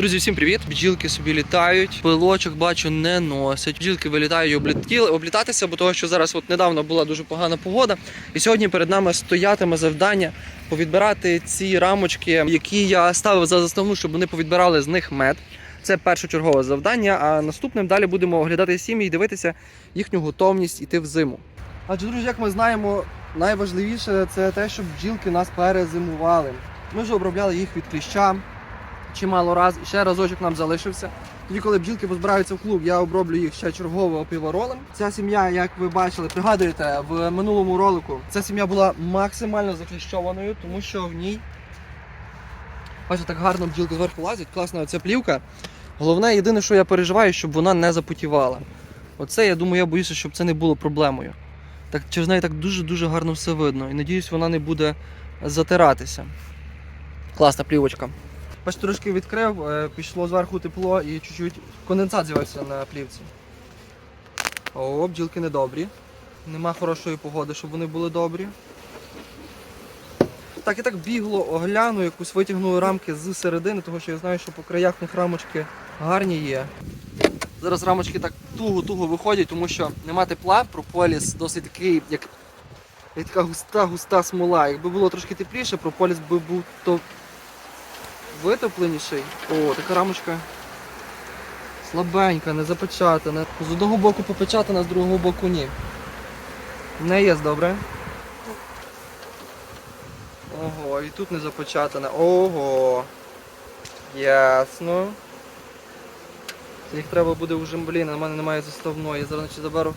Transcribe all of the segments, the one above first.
Друзі, всім привіт! Бджілки собі літають. Пилочок бачу не носять. Бджілки вилітають облітіли, облітатися, бо того, що зараз от недавно була дуже погана погода. І сьогодні перед нами стоятиме завдання повідбирати ці рамочки, які я ставив за заставну, щоб вони повідбирали з них мед. Це першочергове завдання. А наступним далі будемо оглядати сім'ї і дивитися їхню готовність іти в зиму. Адже, друзі, як ми знаємо, найважливіше це те, щоб бджілки нас перезимували. Ми вже обробляли їх від кліща чимало раз. І ще разочок нам залишився. Тоді, коли бджілки позбираються в клуб, я оброблю їх ще чергово опіворолем. Ця сім'я, як ви бачили, пригадуєте, в минулому ролику ця сім'я була максимально закліщованою, тому що в ній бачите, так гарно бджілки зверху лазять, класна оця плівка. Головне, єдине, що я переживаю, щоб вона не запотівала. Оце, я думаю, я боюся, щоб це не було проблемою. Так через неї так дуже-дуже гарно все видно. І надіюсь, вона не буде затиратися. Класна плівочка. Бачите, трошки відкрив, е, пішло зверху тепло і чуть-чуть конденсат з'явився на плівці. О, бджілки недобрі. Нема хорошої погоди, щоб вони були добрі. Так, і так бігло, огляну, якусь витягнули рамки з середини, тому що я знаю, що по краях них рамочки гарні є. Зараз рамочки так туго-туго виходять, тому що нема тепла, прополіс досить такий, як, як така густа-густа смола. Якби було трошки тепліше, прополіс би був то витопленіший. О, така рамочка слабенька, не запечатана. З одного боку попечатана, з другого боку ні. Не є добре. Ого, і тут не запечатана. Ого. Ясно. Їх треба буде вже, блін, на мене немає заставної. Я зараз значить, заберу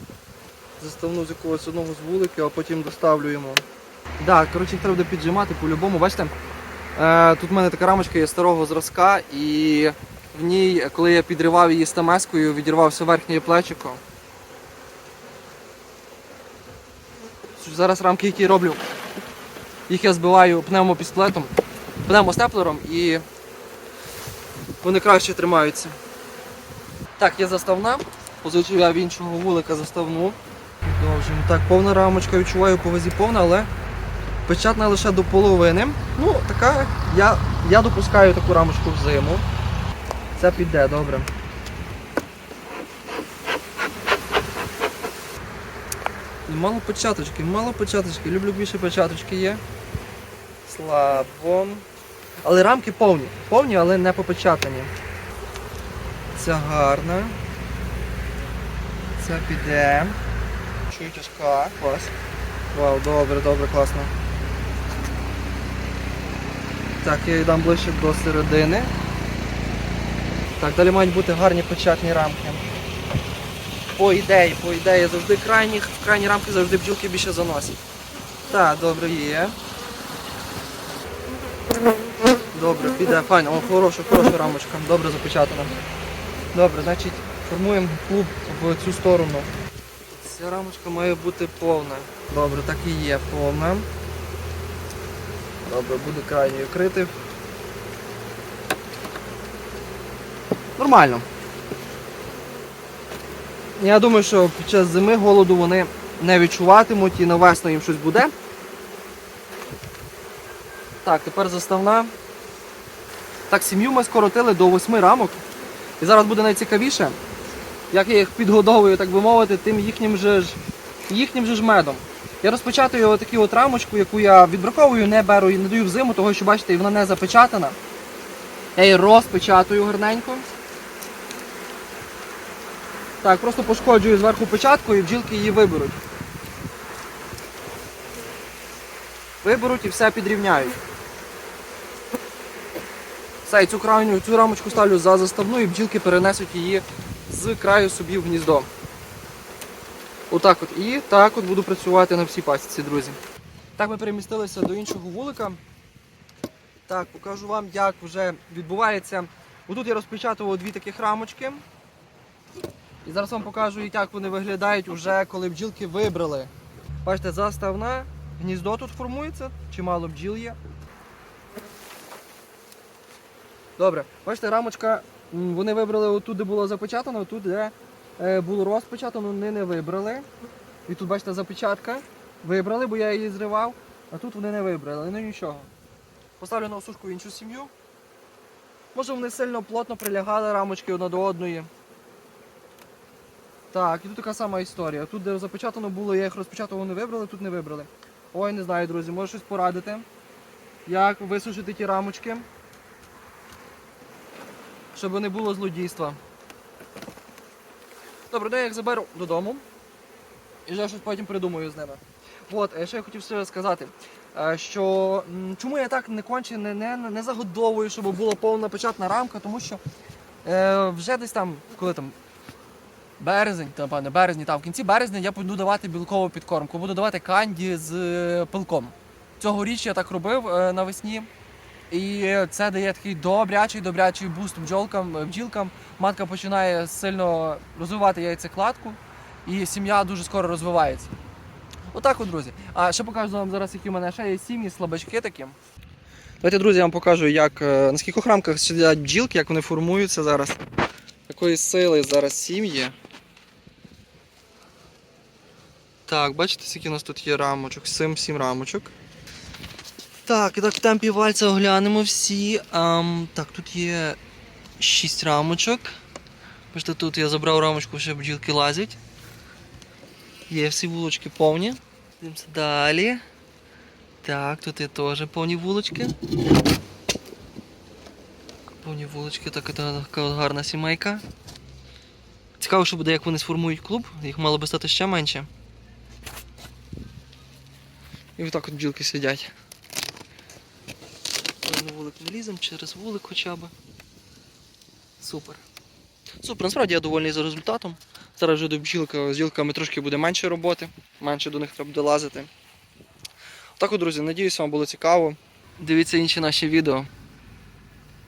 заставну з якогось одного з вуликів, а потім доставлю йому. Так, да, коротше, їх треба буде піджимати по-любому. Бачите? Е, Тут в мене така рамочка є старого зразка, і в ній, коли я підривав її стамескою, відірвався верхнє плечико. Зараз рамки, які роблю, їх я збиваю пневмопістолетом, пневмостеплером і вони краще тримаються. Так, є заставна. Позичив я в іншого вулика заставну. Продовжуємо. Так, повна рамочка, відчуваю по вазі повна, але печатна лише до половини. Ну, така, я, я допускаю таку рамочку в зиму. Це піде, добре. Мало початочки, мало початочки. Люблю більше початочки є. Слабо. Але рамки повні. Повні, але не попечатані. Ця гарна. Ця піде. Чую тяжка. Клас. Вау, добре, добре, класно. Так, я її дам ближче до середини. Так, далі мають бути гарні печатні рамки. По ідеї, по ідеї, завжди крайні, крайні рамки завжди бджілки більше заносять. Так, добре, є. Добре, піде, файно, о, хороша, хороша рамочка, добре запечатана. Добре, значить формуємо клуб в цю сторону. Ця рамочка має бути повна. Добре, так і є повна. Добре, буду крайньою крити. Нормально. Я думаю, що під час зими голоду вони не відчуватимуть і на весну їм щось буде. Так, тепер заставна. Так, сім'ю ми скоротили до 8 рамок. І зараз буде найцікавіше, як я їх підгодовую, так би мовити, тим їхнім же ж, їхнім же ж медом. Я розпечатую отаку от рамочку, яку я відбраковую, не беру і не даю в зиму, того що бачите, вона не запечатана. Я її розпечатую гарненько. Так, просто пошкоджую зверху печатку і бджілки її виберуть. Виберуть і все підрівняють. Все, і цю крайню, цю рамочку ставлю за заставну і бджілки перенесуть її з краю собі в гніздо. Отак от. І так от буду працювати на всій пасіці, друзі. Так ми перемістилися до іншого вулика. Так, покажу вам, як вже відбувається. Отут я розпечатував дві таких рамочки. І зараз вам покажу, як вони виглядають, уже коли бджілки вибрали. Бачите, заставна, гніздо тут формується, чимало бджіл є. Добре, бачите, рамочка, вони вибрали отут, де було запечатано, тут, де е, було розпечатано, вони не вибрали. І тут, бачите, запечатка. Вибрали, бо я її зривав, а тут вони не вибрали, ну нічого. Поставлю на осушку іншу сім'ю. Може вони сильно плотно прилягали рамочки одна до одної. Так, і тут така сама історія. Тут, де запечатано було, я їх розпечатував, не вибрали, тут не вибрали. Ой, не знаю, друзі, може щось порадити. Як висушити ті рамочки, щоб не було злодійства. Добре, ну я їх заберу додому. І вже щось потім придумаю з ними. От, е, що я хотів ще сказати, е, що чому я так не конче не, не, не загодовую, щоб була повна печатна рамка, тому що е, вже десь там, коли там березень, та пане, березні, там в кінці березня я буду давати білкову підкормку, буду давати канді з е, пилком. Цьогоріч я так робив навесні. І це дає такий добрячий, добрячий буст бджолкам, е, бджілкам. Матка починає сильно розвивати яйцекладку, і сім'я дуже скоро розвивається. Отак, от, друзі. А ще покажу вам зараз, які в мене ще є сім'ї, слабачки такі. Давайте, друзі, я вам покажу, як, е, на скількох рамках сидять бджілки, як вони формуються зараз. Якої сили зараз сім'ї. Так, бачите, скільки у нас тут є рамочок? 7-7 рамочок. Так, і так в темпі вальця оглянемо всі. Ам, так, тут є 6 рамочок. Бачите, тут я забрав рамочку, ще бджілки лазять. Є всі вулочки повні. Дивимося далі. Так, тут є теж повні вулочки. Повні вулочки, так, така гарна сімейка. Цікаво, що буде, як вони сформують клуб. Їх мало би стати ще менше. І отак от бджілки сидять. Ми на вулик не ліземо, через вулик хоча б. Супер. Супер, насправді я довольний за результатом. Зараз вже до бджілка з ділками трошки буде менше роботи, менше до них треба буде лазити. Так от, друзі, надіюсь, вам було цікаво. Дивіться інші наші відео.